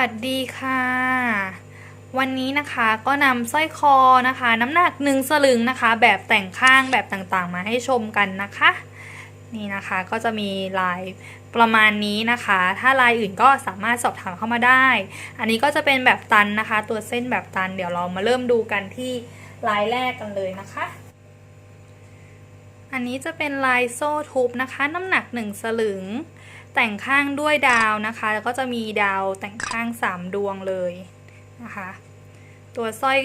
วัสดีค่ะ วันนี้นะคะก็นำสร้อยคอนะคะ น้ำหนักหนึ่งสลึงนะคะ แบบแต่งข้างแบบต่างๆ มาให้ชมกันนะคะ นี่นะคะก็จะมีลายประมาณนี้นะคะ ถ้าลายอื่นก็สามารถสอบถามเข้ามาได้ อันนี้ก็จะเป็นแบบตันนะคะ ตัวเส้นแบบตันเดี๋ยวเรามาเริ่มดูกันที่ลายแรกกันเลยนะคะ อันนี้จะเป็นลายโซ่ทุบนะคะ น้ำหนักหนึ่งสลึง แต่งข้างด้วยดาวนะคะ แล้วก็จะมีดาวแต่งข้าง 3 ดวงเลยนะคะ ตัวสร้อย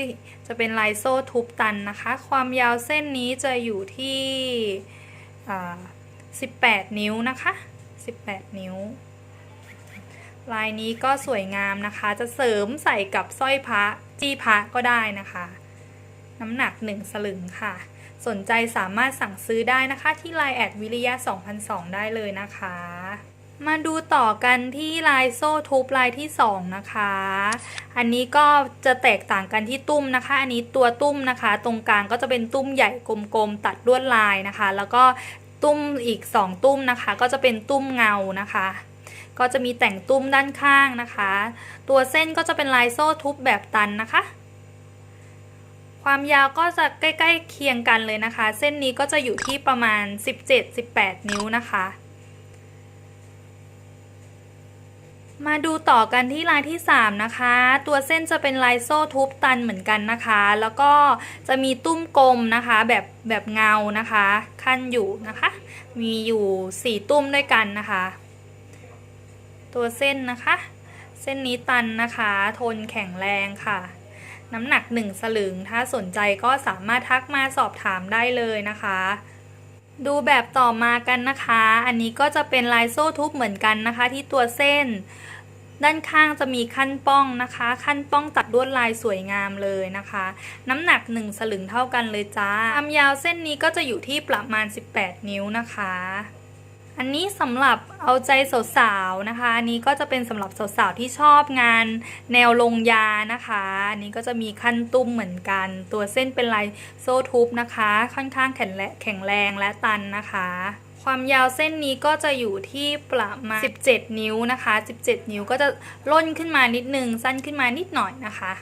จะเป็นลายโซ่ทุบตันนะคะ ความยาวเส้นนี้จะอยู่ที่18 นิ้วนะคะ 18 นิ้ว ลายนี้ก็สวยงามนะคะ จะเสริมใส่กับสร้อยพระจี้พระก็ได้นะคะ น้ำหนัก 1 สลึงค่ะ สนใจสามารถสั่งซื้อได้นะคะที่ไลน์แอดวิริยะ2002 ได้เลยนะคะ มาดูต่อกันที่ลายโซ่ทุบลายที่ 2 นะคะ อันนี้ก็จะแตกต่างกันที่ตุ้มนะคะ อันนี้ตัวตุ้มนะคะ ตรงกลางก็จะเป็นตุ้มใหญ่กลมๆตัดลวดลายนะคะ แล้วก็ตุ้มอีก 2 ตุ้มนะคะ ก็จะเป็นตุ้มเงานะคะก็จะมีแต่งตุ้มด้านข้างนะคะ ตัวเส้นก็จะเป็นลายโซ่ทุบแบบตันนะคะ ความยาวก็จะใกล้ๆเคียงกันเลยนะคะ เส้นนี้ก็จะอยู่ที่ประมาณ 17-18 นิ้วนะคะ มาดูต่อกันที่ลายที่ 3 นะคะ ตัวเส้นจะเป็นลายโซ่ทุบตันเหมือนกันนะคะ แล้วก็จะมีตุ้มกลมนะคะแบบแบบเงานะคะ ขั้นอยู่นะคะ มีอยู่ 4 ตุ้มด้วยกันนะคะ ตัวเส้นนะคะ เส้นนี้ตันนะคะ ทนแข็งแรงค่ะ น้ำหนัก 1 สลึง ถ้าสนใจก็สามารถทักมาสอบถามได้เลยนะคะ ดูแบบต่อมากันนะคะ อันนี้ก็จะเป็นลายโซ่ทุบเหมือนกันนะคะ ที่ตัวเส้น ด้านข้างจะมีขั้นป้องนะคะ ขั้นป้องตัดลวดลายสวยงามเลยนะคะ น้ำหนัก 1 สลึงเท่ากันเลยจ้าความยาวเส้นนี้ก็จะอยู่ที่ประมาณ 18 นิ้วนะคะ อันนี้สำหรับเอาใจสาวๆนะคะ อันนี้ก็จะเป็นสำหรับสาวๆที่ชอบงานแนวลงยานะคะ อันนี้ก็จะมีขั้นตุ้มเหมือนกัน ตัวเส้นเป็นลายโซ่ทุบนะคะ ค่อนข้างแข็งแรงแข็งแรงและตันนะคะ ความยาวเส้นนี้ก็จะอยู่ที่ประมาณ 17 นิ้วนะคะ 17 นิ้วก็จะล่นขึ้นมานิดนึง สั้นขึ้นมานิดหน่อยนะคะ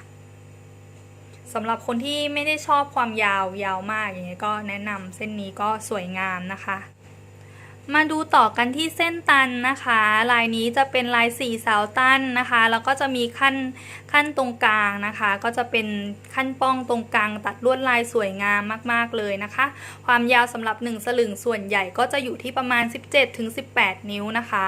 สำหรับคนที่ไม่ได้ชอบความยาวยาวมากอย่างเงี้ยก็แนะนำเส้นนี้ก็สวยงามนะคะ มาดูต่อกันที่เส้นตันนะคะ ลายนี้จะเป็นลายสี่เสาตันนะคะ แล้วก็จะมีขั้นขั้นตรงกลางนะคะ ก็จะเป็นขั้นป้องตรงกลาง ตัดลวดลายสวยงามมาก ๆ เลยนะคะ ความยาวสำหรับ 1 สลึงส่วนใหญ่ก็จะอยู่ที่ประมาณ 17-18 นิ้วนะคะ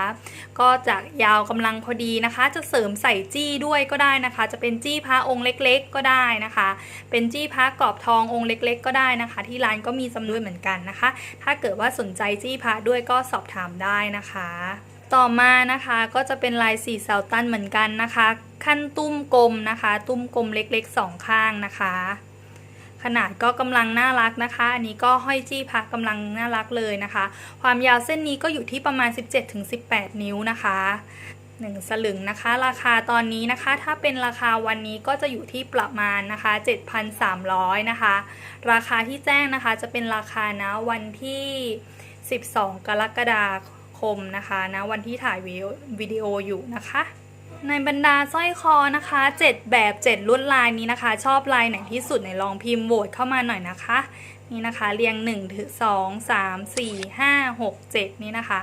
ก็จะยาวกำลังพอดีนะคะ จะเสริมใส่จี้ด้วยก็ได้นะคะ จะเป็นจี้พระองค์เล็ก ๆ ก็ได้นะคะ เป็นจี้พระกรอบทององค์เล็ก ๆ ก็ได้นะคะ ที่ร้านก็มีจำนวนเหมือนกันนะคะ ถ้าเกิดว่าสนใจจี้พระด้วยก็สอบถามได้นะคะ ต่อมานะคะก็จะเป็นลายสี่เสาตันเหมือนกันนะคะ ขั้นตุ้มกลมนะคะ ตุ้มกลมเล็กๆสองข้างนะคะ ขนาดก็กำลังน่ารักนะคะ อันนี้ก็ห้อยจี้พักกำลังน่ารักเลยนะคะ ความยาวเส้นนี้ก็อยู่ที่ประมาณ 17-18 นิ้วนะคะ1สลึงนะคะ ราคาตอนนี้นะคะ ถ้าเป็นราคาวันนี้ก็จะอยู่ที่ประมาณนะคะ 7,300 นะคะ ราคาที่แจ้งนะคะจะเป็นราคานะวันที่ 12 กรกฎาคมนะคะนะวันที่ถ่ายวิดีโอวิดีโออยู่นะคะ ในบรรดาสร้อยคอนะคะ 7 แบบ 7 ลวดลายนี้นะคะ ชอบลายไหนที่สุดในลองพิมพ์โหวตเข้ามาหน่อยนะคะนี่นะคะเรียง1ถึง2 3 4 5 6 7 นี่นะคะ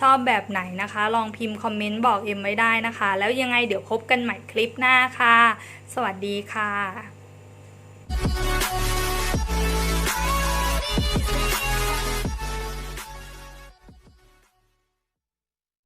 ชอบแบบไหนนะคะ ลองพิมพ์คอมเมนต์บอกเอ็มไว้ได้นะคะ แล้วยังไงเดี๋ยวพบกันใหม่คลิปหน้าค่ะ สวัสดีค่ะ